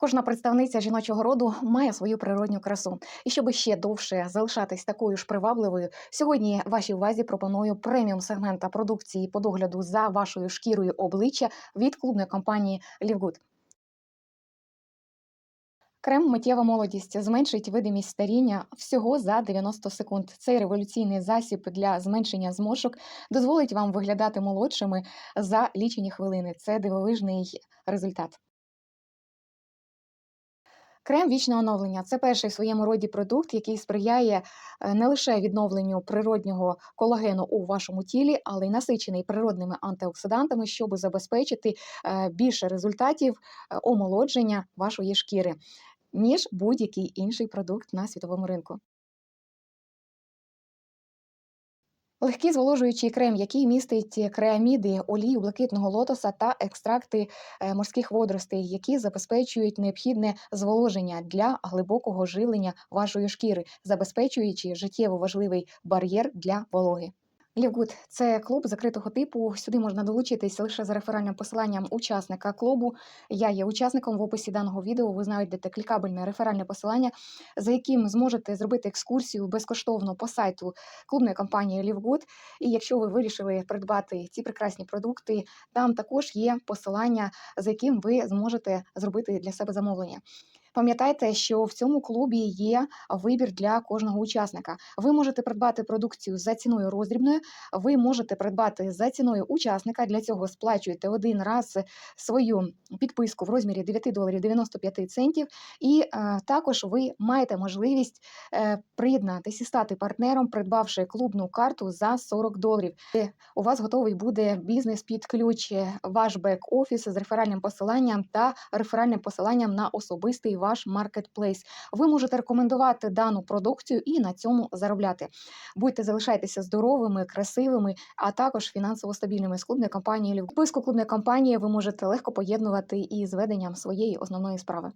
Кожна представниця жіночого роду має свою природню красу. І щоб ще довше залишатись такою ж привабливою, сьогодні вашій увазі пропоную преміум сегмента продукції по догляду за вашою шкірою обличчя від клубної компанії Livgood. Крем миттєва молодість зменшить видимість старіння всього за 90 секунд. Цей революційний засіб для зменшення зморшок дозволить вам виглядати молодшими за лічені хвилини. Це дивовижний результат. Крем вічне оновлення це перший в своєму роді продукт, який сприяє е, не лише відновленню природнього колагену у вашому тілі, але й насичений природними антиоксидантами, щоб забезпечити е, більше результатів е, омолодження вашої шкіри, ніж будь-який інший продукт на світовому ринку. Легкий зволожуючий крем, який містить креаміди, олію блакитного лотоса та екстракти е, морських водоростей, які забезпечують необхідне зволоження для глибокого жилення вашої шкіри, забезпечуючи життєво важливий бар'єр для вологи. Лівгуд це клуб закритого типу. Сюди можна долучитись лише за реферальним посиланням учасника клубу. Я є учасником в описі даного відео. Ви знайдете клікабельне реферальне посилання, за яким зможете зробити екскурсію безкоштовно по сайту клубної компанії Лівгуд. І якщо ви вирішили придбати ці прекрасні продукти, там також є посилання, за яким ви зможете зробити для себе замовлення. Пам'ятайте, що в цьому клубі є вибір для кожного учасника. Ви можете придбати продукцію за ціною роздрібною, ви можете придбати за ціною учасника. Для цього сплачуєте один раз свою підписку в розмірі 9 доларів 95 центів. І е, також ви маєте можливість е, приєднатися і стати партнером, придбавши клубну карту за 40 доларів. Де У вас готовий буде бізнес під ключ, е, ваш бек-офіс з реферальним посиланням та реферальним посиланням на особистий ваш маркетплейс. Ви можете рекомендувати дану продукцію і на цьому заробляти. Будьте залишайтеся здоровими, красивими, а також фінансово стабільними з клубної компанії. Підписку клубної компанії ви можете легко поєднувати із веденням своєї основної справи.